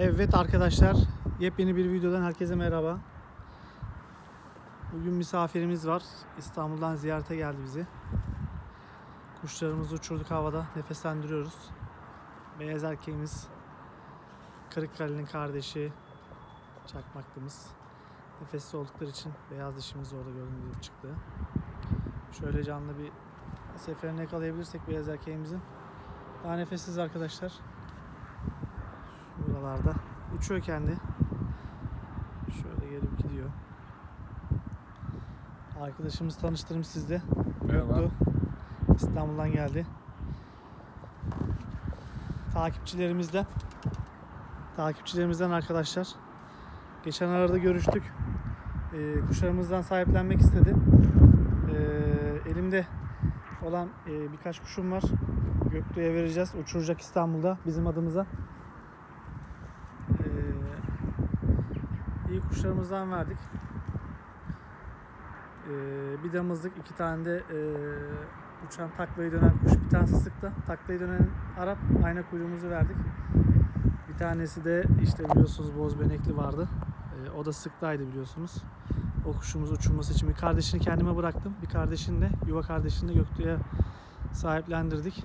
Evet arkadaşlar, yepyeni bir videodan herkese merhaba. Bugün misafirimiz var. İstanbul'dan ziyarete geldi bizi. Kuşlarımızı uçurduk havada, nefeslendiriyoruz. Beyaz erkeğimiz, Kırıkkale'nin kardeşi, çakmaklımız. Nefessiz oldukları için beyaz dişimiz orada gördüğünüz çıktı. Şöyle canlı bir seferini yakalayabilirsek beyaz erkeğimizin. Daha nefessiz arkadaşlar buralarda. Uçuyor kendi. Şöyle gelip gidiyor. Arkadaşımız tanıştırım sizde. Göktuğ. İstanbul'dan geldi. Takipçilerimizden takipçilerimizden arkadaşlar. Geçen arada görüştük. Ee, kuşlarımızdan sahiplenmek istedi. Ee, elimde olan e, birkaç kuşum var. Göktuğ'a vereceğiz. Uçuracak İstanbul'da bizim adımıza. Ee, iyi kuşlarımızdan verdik. Ee, bir damızlık, iki tane de e, uçan taklayı dönen kuş. Bir tanesi sıktı. Taklayı dönen Arap. Ayna kuyruğumuzu verdik. Bir tanesi de işte biliyorsunuz boz benekli vardı. Ee, o da sıktaydı biliyorsunuz. O kuşumuz uçurması için bir kardeşini kendime bıraktım. Bir kardeşini de yuva kardeşini de Göktuğ'a sahiplendirdik.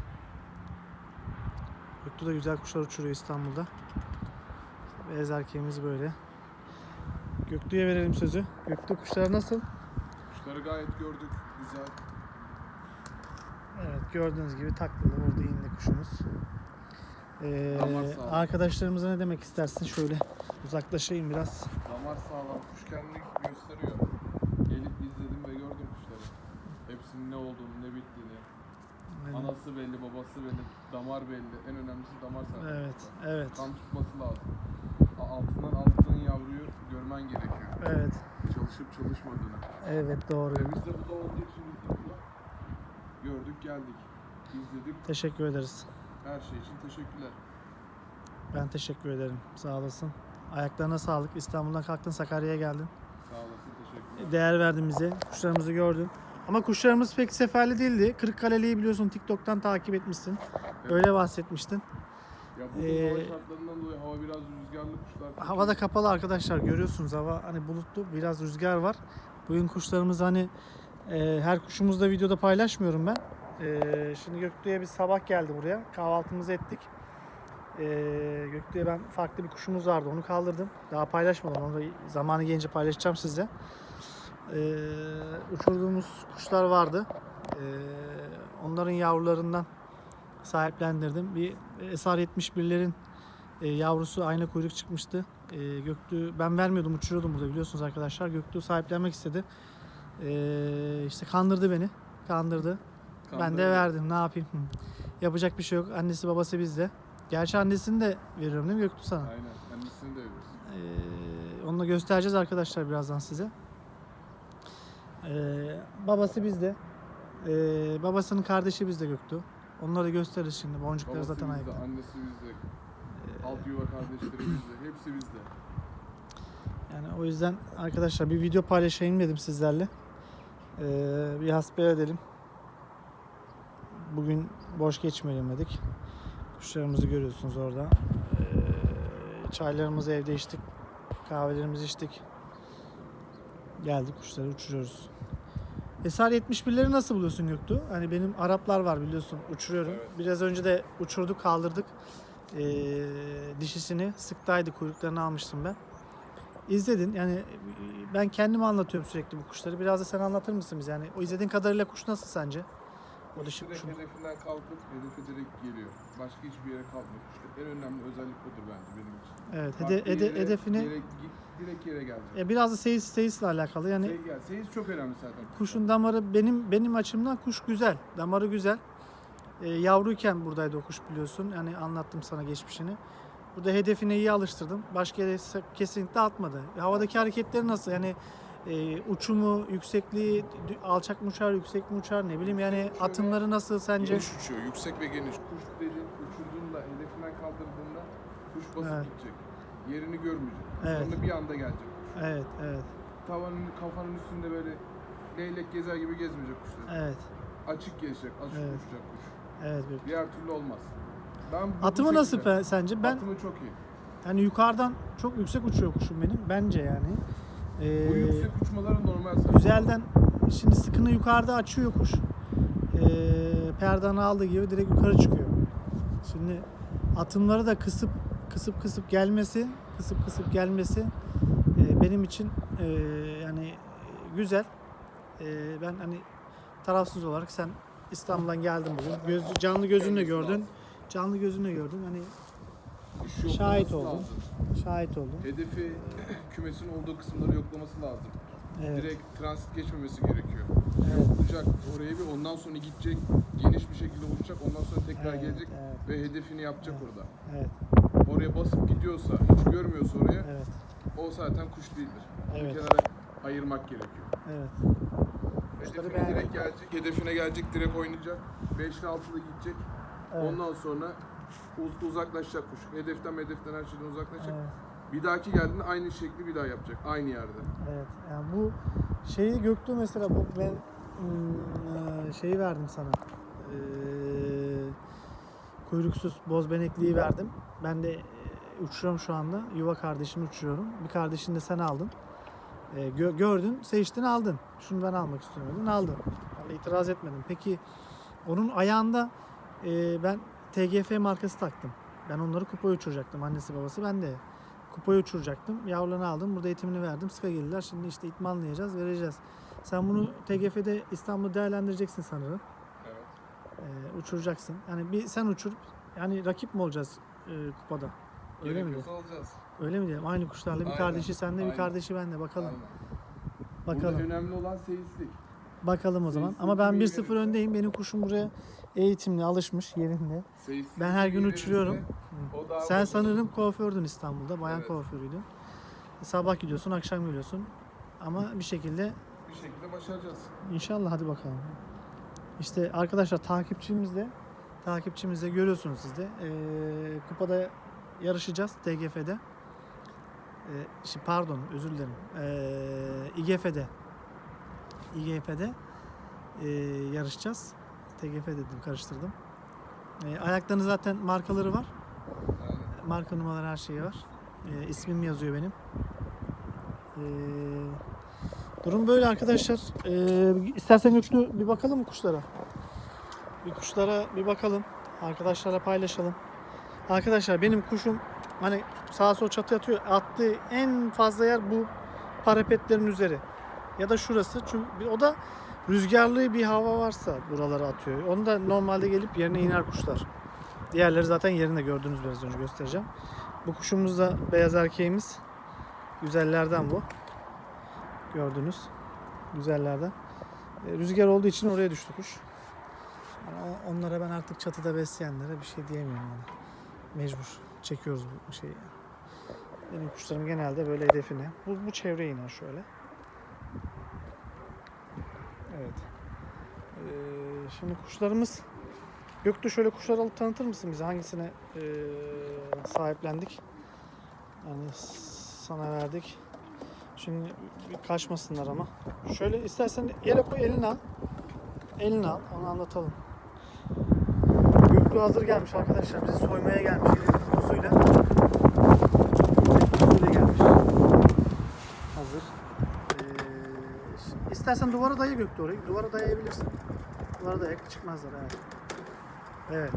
Göktuğ da güzel kuşlar uçuruyor İstanbul'da. Beyaz erkeğimiz böyle. Göktuğ'a verelim sözü. Göktuğ kuşlar nasıl? Kuşları gayet gördük. Güzel. Evet gördüğünüz gibi taklalı orada indi kuşumuz. Ee, Damar sağlam. arkadaşlarımıza ne demek istersin? Şöyle uzaklaşayım biraz. Damar sağlam. Kuş kendini gösteriyor. Gelip izledim ve gördüm kuşları. Hepsinin ne olduğunu, ne bittiğini. Aynen. Anası belli, babası belli, damar belli. En önemlisi damar sağlam. Evet, evet, Kan tutması lazım. Altından aldığın yavruyu görmen gerekiyor. evet, Çalışıp çalışmadığını. evet doğru. Ve biz de bu da olduğu için burada gördük geldik. İzledik. Teşekkür ederiz. Her şey için teşekkürler. Ben teşekkür ederim. Sağ olasın. Ayaklarına sağlık. İstanbul'dan kalktın Sakarya'ya geldin. Sağ olasın, teşekkürler. Değer verdin bize. Kuşlarımızı gördün. Ama kuşlarımız pek seferli değildi. Kırıkkale'liyi biliyorsun TikTok'tan takip etmişsin. Öyle bahsetmiştin. Ya bu Ee, hava şartlarından dolayı hava biraz rüzgarlı kuşlar. Havada kapalı arkadaşlar görüyorsunuz hava hani bulutlu biraz rüzgar var. Bugün kuşlarımız hani e, her kuşumuzu da videoda paylaşmıyorum ben. E, şimdi Göktuğ'a bir sabah geldi buraya kahvaltımızı ettik. E, Göktuğ'a ben farklı bir kuşumuz vardı onu kaldırdım. Daha paylaşmadım onu da zamanı gelince paylaşacağım sizle. E, uçurduğumuz kuşlar vardı. E, onların yavrularından sahiplendirdim. Bir SR-71'lerin e, yavrusu ayna kuyruk çıkmıştı. E, Göktuğ ben vermiyordum uçuruyordum burada biliyorsunuz arkadaşlar. Göktuğ sahiplenmek istedi. E, işte kandırdı beni. Kandırdı. Ben de Kandırdı. verdim. Ne yapayım? Yapacak bir şey yok. Annesi babası bizde. Gerçi annesini de veriyorum değil mi Göktuğ sana? Aynen. Annesini de veririz. Ee, onu da göstereceğiz arkadaşlar birazdan size. Ee, babası bizde. Ee, babasının kardeşi bizde Göktuğ. Onları gösteririz şimdi. Boncukları Babası zaten bizde, annesi bizde. Alt yuva kardeşleri bizde. Hepsi bizde. Yani o yüzden arkadaşlar bir video paylaşayım dedim sizlerle. Ee, bir hasbel edelim. Bugün boş geçmeyelim dedik. Kuşlarımızı görüyorsunuz orada. Ee, çaylarımızı evde içtik. Kahvelerimizi içtik. Geldik kuşları uçuruyoruz. Esar 71'leri nasıl buluyorsun Göktuğ? Hani benim Araplar var biliyorsun uçuruyorum. Evet. Biraz önce de uçurduk kaldırdık. Ee, dişisini sıktaydı kuyruklarını almıştım ben. İzledin yani ben kendim anlatıyorum sürekli bu kuşları. Biraz da sen anlatır mısın bize? Yani o izlediğin kadarıyla kuş nasıl sence? O dişi direkt kuşun. hedefinden kalkıp hedefe direkt geliyor. Başka hiçbir yere kalkmıyor. Kuşta en önemli özellik budur bence benim için. Evet, Farklı hede, hede- yere- hedefini Yere, direkt yere gelecek. e, biraz da seyis seyisle alakalı. Yani ya, seyis çok önemli zaten. kuşun damarı benim benim açımdan kuş güzel. Damarı güzel. E, yavruyken buradaydı o kuş biliyorsun. Yani anlattım sana geçmişini. Burada hedefine iyi alıştırdım. Başka yere kesinlikle atmadı. Havadaki hareketleri nasıl? Yani e, uçumu, yüksekliği, alçak mı uçar, yüksek mi uçar ne bileyim yani Uçuyor. atımları nasıl sence? Geniş uçuyor, yüksek ve geniş. Kuş dediğin uçurduğunda, hedefinden kaldırdığında kuş basıp Evet. gidecek. Yerini görmeyecek. Evet. Sonra bir anda gelecek kuş. Evet, evet, Tavanın, kafanın üstünde böyle leylek gezer gibi gezmeyecek kuşlar. evet, Açık gezecek, açık Evet. uçacak kuş. evet. Göktuğ. Diğer türlü olmaz. Ben Atımı nasıl pe- sence? Ben Atımı çok iyi. hani yukarıdan çok yüksek uçuyor kuşum benim bence yani. Ee, Bu yüksek uçmaları normal zaten. güzelden şimdi sıkını yukarıda açıyor kuş. Ee, perdanı aldığı gibi direkt yukarı çıkıyor. Şimdi atımları da kısıp kısıp kısıp gelmesi, kısıp kısıp gelmesi e, benim için e, yani güzel. E, ben hani tarafsız olarak sen İstanbul'dan geldin bugün. Göz, canlı gözünle gördün. Canlı gözünle gördün. Hani Kuş Şahit lazım. şahit oldum. Hedefi kümesin olduğu kısımları yoklaması lazım. Evet. Direkt transit geçmemesi gerekiyor. Evet. Yoklayacak oraya bir ondan sonra gidecek geniş bir şekilde uçacak ondan sonra tekrar Evet, gelecek evet. ve hedefini yapacak Evet. orada. Evet. Oraya basıp gidiyorsa hiç görmüyorsa oraya Evet. o zaten kuş değildir. Evet. Bir kenara ayırmak gerekiyor. Evet. Kuşları Hedefine beğendim. direkt gelecek, hedefine gelecek direkt oynayacak. 5'li 6'lı gidecek. Evet. Ondan sonra uz- uzaklaşacak kuş. Hedeften hedeften her şeyden uzaklaşacak. Evet. Bir dahaki geldiğinde aynı şekli bir daha yapacak. Aynı yerde. Evet. Yani bu şeyi Göktuğ mesela bu ben şeyi verdim sana. Ee, kuyruksuz boz benekliği verdim. Ben de e, uçuyorum şu anda. Yuva kardeşimi uçuruyorum. Bir kardeşini de sen aldın. Ee, gö- gördün, seçtin, aldın. Şunu ben almak istemiyordun, aldın. Yani itiraz etmedim. Peki onun ayağında e, ben TGF markası taktım. Ben onları kupaya uçuracaktım. Annesi babası ben de. Kupaya uçuracaktım. Yavrularını aldım. Burada eğitimini verdim. Sıka geldiler. Şimdi işte itmanlayacağız, vereceğiz. Sen bunu TGF'de İstanbul'da değerlendireceksin sanırım. Evet. Ee, uçuracaksın. Yani bir sen uçur. Yani rakip mi olacağız e, kupada? Öyle mi? Alacağız. Öyle mi diyelim? Aynı kuşlarla bir Aynen, kardeşi sende, bir aynen. kardeşi bende. Bakalım. Aynen. Bakalım. Burada önemli olan seyislik. Bakalım o zaman. Ama ben iyi 1-0 verirse. öndeyim. Benim kuşum buraya eğitimli, alışmış yerinde. Ben her gün uçuruyorum. Sen sanırım kuafördün İstanbul'da. Bayan Evet. kuaförüydün. Sabah gidiyorsun, akşam geliyorsun. Ama bir şekilde bir şekilde başaracağız. İnşallah hadi bakalım. İşte arkadaşlar takipçimiz de takipçimiz de görüyorsunuz siz de. Ee, kupada yarışacağız TGF'de. Ee, şi- pardon özür dilerim. Ee, İGF'de. İGF'de ee, yarışacağız. TGF dedim karıştırdım. Ee, ayaklarının zaten markaları var. Marka numaraları her şeyi var. Ee, ismim yazıyor benim. Ee, durum böyle arkadaşlar. Ee, istersen Göktuğ bir bakalım mı kuşlara? Bir kuşlara bir bakalım. Arkadaşlarla paylaşalım. Arkadaşlar benim kuşum hani sağa sola çatı atıyor. Attığı en fazla yer bu parapetlerin üzeri. Ya da şurası. Çünkü o da rüzgarlı bir hava varsa buralara atıyor. Onu da normalde gelip yerine iner kuşlar. Diğerleri zaten yerinde gördüğünüz biraz önce göstereceğim. Bu kuşumuz da beyaz erkeğimiz. Güzellerden bu. Gördünüz. Güzellerden. E, Rüzgar olduğu için oraya düştü kuş. Onlara ben artık çatıda besleyenlere bir şey diyemiyorum yani. Mecbur. Çekiyoruz bu şeyi. Benim kuşlarım genelde böyle hedefine. Bu, bu çevreye iner şöyle. Evet. Ee, şimdi kuşlarımız Göktuğ şöyle kuşları alıp tanıtır mısın bize? Hangisine eee, sahiplendik? Yani sana verdik. Şimdi kaçmasınlar ama. Şöyle istersen yere koy elini al. Elini al. Onu anlatalım. Göktuğ hazır gelmiş arkadaşlar. Bizi soymaya gelmiş. Elinin. Kutusuyla gelmiş. Hazır. Ee, şimdi istersen duvara daya Göktuğ orayı. Duvara dayayabilirsin. Duvara dayak çıkmazlar. Evet. Evet.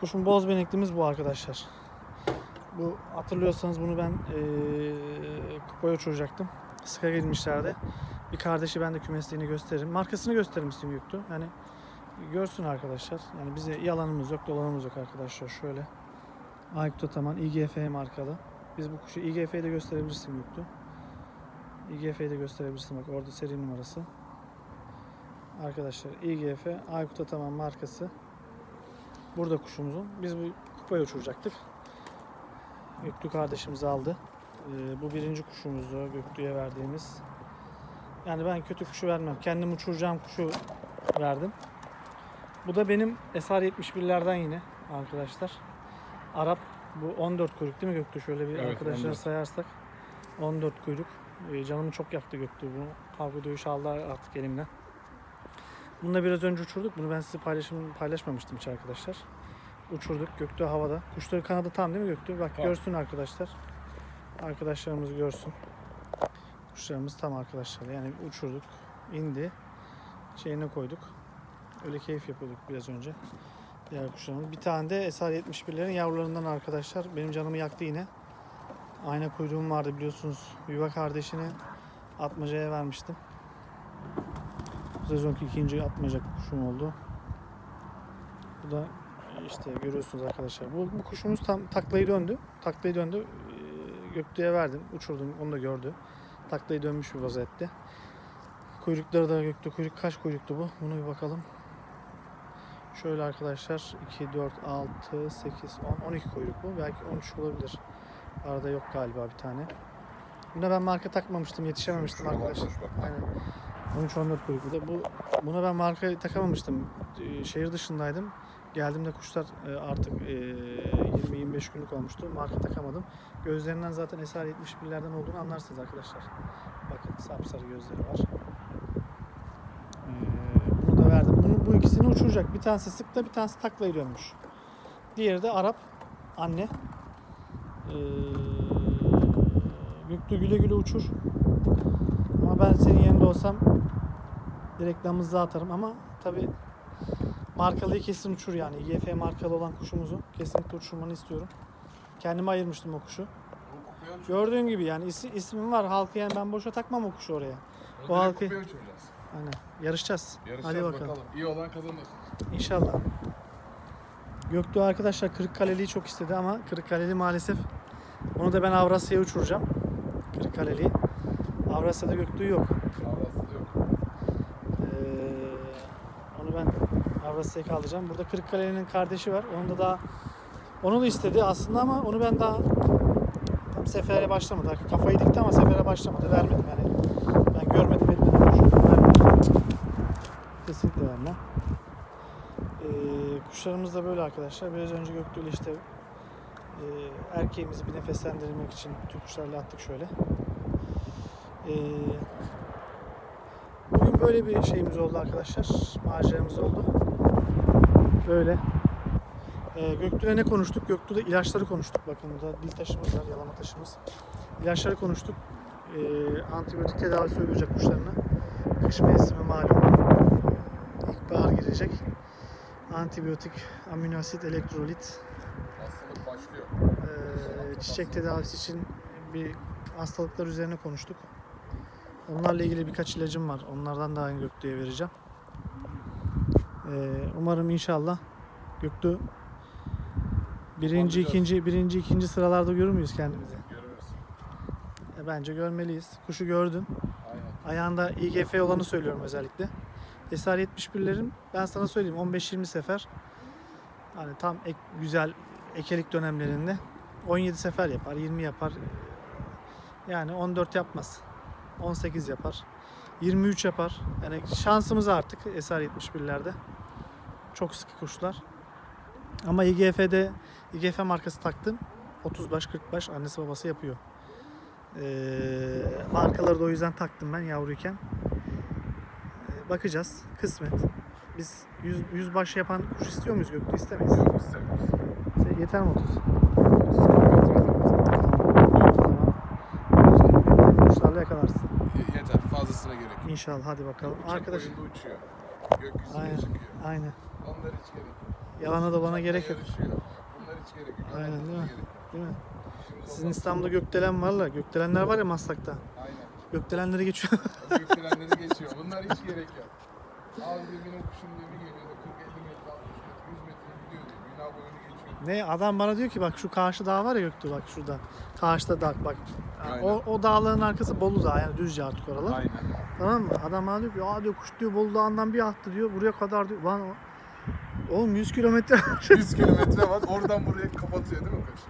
Kuşun boz benekliğimiz bu arkadaşlar. Bu hatırlıyorsanız bunu ben eee kupaya uçuracaktım. Sıka girmişlerdi. Bir kardeşi ben de kümesliğini gösteririm. Markasını gösteririm istedim Göktuğ. Yani görsün arkadaşlar. Yani bize yalanımız yok, dolanımız yok arkadaşlar. Şöyle. Aykut Ataman IGF markalı. Biz bu kuşu IGF'yi de gösterebilirsin Göktuğ. IGF'yi de gösterebilirsin bak orada seri numarası. Arkadaşlar IGF Aykut Ataman markası. Burada kuşumuzun. Biz bu kupaya uçuracaktık. Göktü kardeşimiz aldı. Ee, bu birinci kuşumuzdu Göktü'ye verdiğimiz. Yani ben kötü kuşu vermem. Kendim uçuracağım kuşu verdim. Bu da benim SR-71'lerden yine arkadaşlar. Arap bu 14 kuyruk değil mi Göktü? Şöyle bir Evet, arkadaşlar 14. sayarsak. 14 kuyruk. Ee, canımı çok yaktı Göktü bunu. Kavga dövüş aldı artık elimden. Bunu da biraz önce uçurduk. Bunu ben size paylaşım, paylaşmamıştım hiç arkadaşlar. uçurduk. Göktuğ havada. Kuşları kanadı tam değil mi Göktuğ? Bak Tam. görsün arkadaşlar. Arkadaşlarımız görsün. Kuşlarımız tam arkadaşlar. Yani uçurduk. indi. Şeyine koyduk. Öyle keyif yapıyorduk biraz önce. Diğer kuşlarımız. Bir tane de SR-71'lerin yavrularından arkadaşlar. Benim canımı yaktı yine. Ayna kuyruğum vardı biliyorsunuz. Yuva kardeşini atmacaya vermiştim. Bu sezonki ikinci atmaca kuşum oldu. Bu da işte görüyorsunuz arkadaşlar. Bu, bu kuşumuz tam taklayı döndü. Taklayı döndü. Ee, Göktüğe verdim. Uçurdum. Onu da gördü. Taklayı dönmüş bir vaziyette. Kuyrukları da göktü. Kuyruk kaç kuyruktu bu? Bunu bir bakalım. Şöyle arkadaşlar 2, 4, 6, 8, 10, 12 kuyruk bu. Belki 13 olabilir. Arada yok galiba bir tane. Buna ben marka takmamıştım. Yetişememiştim arkadaşlar. Aynen. 13-14 kuyruklu da. Bu, buna ben marka takamamıştım. Ee, Şehir dışındaydım. Geldiğimde kuşlar e, artık e, 20-25 günlük olmuştu. Marka takamadım. Gözlerinden zaten SR-71'lerden olduğunu anlarsınız arkadaşlar. Bakın sapsarı gözleri var. Ee, bunu da verdim. Bunu, bu ikisini uçuracak. Bir tanesi sıkta bir tanesi taklayı dönmüş. Diğeri de Arap. Anne. Ee, Göktuğ güle güle uçur. Ama ben senin yerinde olsam direkt damızlığa atarım ama tabi markalıyı kesin uçur yani. YF markalı olan kuşumuzu kesinlikle uçurmanı istiyorum. Kendime ayırmıştım o kuşu. Gördüğün gibi yani isi, ismim var halkı yani ben boşa takmam o kuşu oraya. O direkt halkı-. Aynen. Yarışacağız. Yarışacağız Hadi bakalım. bakalım. İyi olan kazanır. İnşallah. Göktuğ arkadaşlar Kırıkkaleli'yi çok istedi ama Kırıkkaleli maalesef onu da ben Avrasya'ya uçuracağım. Kırıkkaleli'yi. Avrasya'da Göktuğ yok. Avrasya yok. Ee, onu ben Avrasya'ya kaldıracağım. Burada Kırıkkale'nin kardeşi var. Onu da daha onu da istedi aslında ama onu ben daha tam sefere başlamadı. Kafayı dikti ama sefere başlamadı. Vermedim yani. Ben görmedim etmedim. Kesinlikle vermem. Ee, kuşlarımız da böyle arkadaşlar. Biraz önce Göktuğ'la işte e, erkeğimizi bir nefeslendirmek için bütün kuşlarla attık şöyle. Ee, Bugün böyle bir şeyimiz oldu arkadaşlar. Maceramız oldu. Böyle. Ee, Göktuğ'la ne konuştuk? Göktuğ'da ilaçları konuştuk. Bakın burada dil taşımız var, yalama taşımız. İlaçları konuştuk. Ee, antibiyotik tedavisi uygulayacak kuşlarına. Kış mevsimi malum. İlkbahar girecek. Antibiyotik, amino asit, elektrolit, Hastalık başlıyor. ee, çiçek tedavisi için bir hastalıklar üzerine konuştuk. Onlarla ilgili birkaç ilacım var. Onlardan da aynı Göktuğ'a vereceğim. Ee, umarım inşallah Göktuğ birinci, ikinci, birinci, ikinci sıralarda görür müyüz kendimizi? Görürüz. E, bence görmeliyiz. Kuşu gördün. Aynen. Ayağında IGF olanı söylüyorum özellikle. SR-71'lerin ben sana söyleyeyim 15-20 sefer hani tam ek, güzel ekelik dönemlerinde 17 sefer yapar, 20 yapar. Yani 14 yapmaz. 18 yapar. 23 yapar. Yani şansımız artık SR-71'lerde. Çok sıkı kuşlar. Ama IGF'de IGF markası taktım. 30 baş 40 baş annesi babası yapıyor. Ee, markaları da o yüzden taktım ben yavruyken. Bakacağız. Kısmet. Biz 100, 100 baş yapan kuş istiyor muyuz Göktuğ? İstemeyiz. Yok istemiyoruz. Se- Yeter mi 30? 30 kilometre. Kuşlarla yakalarsın. Ye- Yeter. Fazlasına gerek yok. İnşallah hadi bakalım. Uçak Arkadaş boyunda uçuyor. Gökyüzüne Aynen. çıkıyor. aynen. Onlar hiç gerek yok. Yalana da bana gerek yok. yarışıyor. Bunlar hiç gerek yok. Aynen, değil mi? gerek yok. Değil mi? Sizin İstanbul'da gökdelen varlar. Gökdelenler var ya Maslak'ta. Aynen. Gökdelenleri geçiyor. Yükselenleri geçiyor. Bunlar hiç gerek yok. Abi kuşum diyor bir geliyordu 40-50 metre 60 metre 100 metre gidiyor diyor. Bina boyunu geçiyor. ne adam bana diyor ki bak şu karşı dağ var ya Göktuğ bak şurada. Karşıda dağ bak. Aynen. O, o dağların arkası Bolu Dağı yani Düzce artık oralar. Aynen. Tamam mı? Adam bana diyor ki ya diyor kuş diyor Bolu Dağı'ndan bir attı diyor. Buraya kadar diyor. Lan o- Oğlum 100 kilometre 100 kilometre var. Oradan buraya kapatıyor değil mi kuş?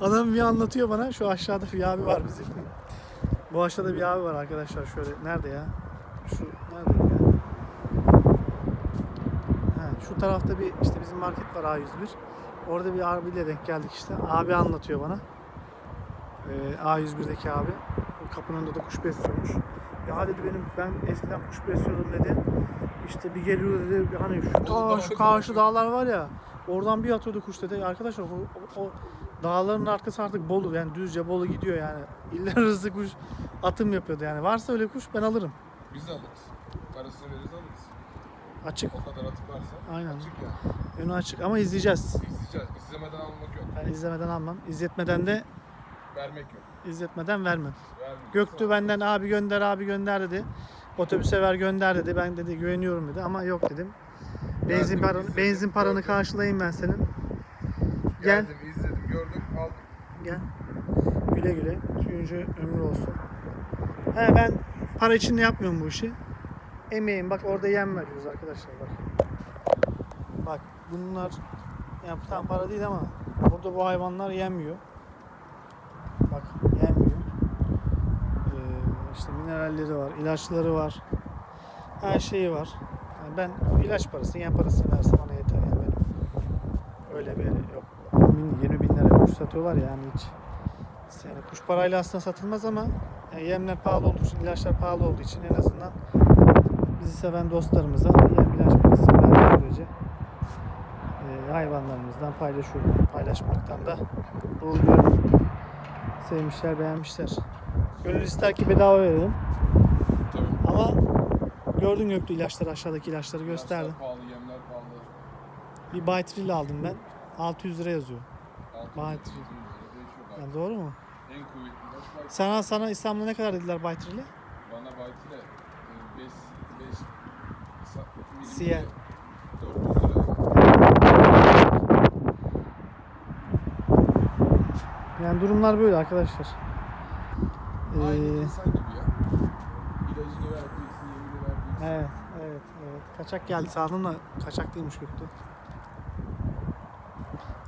Adam bir anlatıyor bana. Şu aşağıda bir abi var bizim. Bu aşağıda bir abi var arkadaşlar şöyle. Nerede ya? Şu nerede ya? Ha, şu tarafta bir işte bizim market var A101. Orada bir abiyle denk geldik işte. Abi anlatıyor bana. Ee, A101'deki abi. Kapının önünde de kuş besliyormuş. Ya dedi benim ben eskiden kuş besliyordum dedi. İşte bir geliyor dedi hani şu, ta, şu karşı dağlar var ya Oradan bir atıyordu kuş dedi. Arkadaşlar o, o, o dağların arkası artık Bolu yani düzce Bolu gidiyor yani. İller arası kuş atım yapıyordu yani. Varsa öyle kuş ben alırım. Biz de alırız. Parasını veririz alırız. Açık. O kadar atıp varsa. Aynen. Açık yani. Önü açık ama izleyeceğiz. İzleyeceğiz. İzlemeden almak yok. Ben izlemeden almam. İzletmeden de Vermek yok. izletmeden vermem. Vermek Göktü yok. benden abi gönder abi gönder dedi. Otobüse ver gönder dedi. Ben dedi güveniyorum dedi ama yok dedim. Benzin paranı izledim, benzin paranı karşılayayım ben senin. Gel. Geldim, izledim, gördüm, aldım. Gel. Güle güle. Tüyüncü ömrü olsun. He ben para için de yapmıyorum bu işi. Emeğim bak orada yem veriyoruz arkadaşlar bak. Bak bunlar yani tam para değil ama burada bu hayvanlar yemiyor. Bak yemiyor. Ee, işte mineralleri var, ilaçları var. Her şeyi var. Yani ben ilaç parası, yem parasını versem bana yeter yani benim. Öyle bir yok. 20 bin lira kuş satıyorlar yani hiç. Yani kuş parayla aslında satılmaz ama yani yemler pahalı olduğu için, ilaçlar pahalı olduğu için en azından bizi seven dostlarımıza yem ilaç parası verdiği sürece e, hayvanlarımızdan paylaşıyorum. Paylaşmaktan da gurur duyuyorum. Sevmişler, beğenmişler. Gönül ister ki bedava verelim. Ama gördün Göktuğ ilaçları aşağıdaki ilaçları gösterdim. İlaçlar pahalı, yemler pahalı. Bir Baytril aldım ben. 600 lira yazıyor. 600 Bayt. 700 lira değişiyor galiba. Yani doğru mu? En kuvvetli. Sana sana İstanbul'da ne kadar dediler Baytril'e? Bana Bayt'le 5 5 Siyah. 400 lira. Yani durumlar böyle arkadaşlar. Aynı Ee, insan gibi ya. İlacını vereceksin, yemini vereceksin. evet, evet, evet. Kaçak geldi sandım da kaçak değilmiş Göktuğ.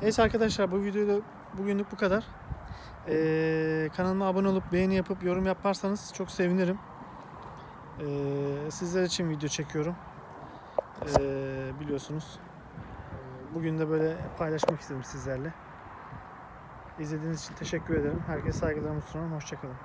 Neyse arkadaşlar bu videoda bugünlük bu kadar. Ee, kanalıma abone olup beğeni yapıp yorum yaparsanız çok sevinirim. Ee, sizler için video çekiyorum. Ee, biliyorsunuz. Ee, Bugün de böyle paylaşmak istedim sizlerle. İzlediğiniz için teşekkür ederim. Herkese saygılarımı sunuyorum. Hoşçakalın.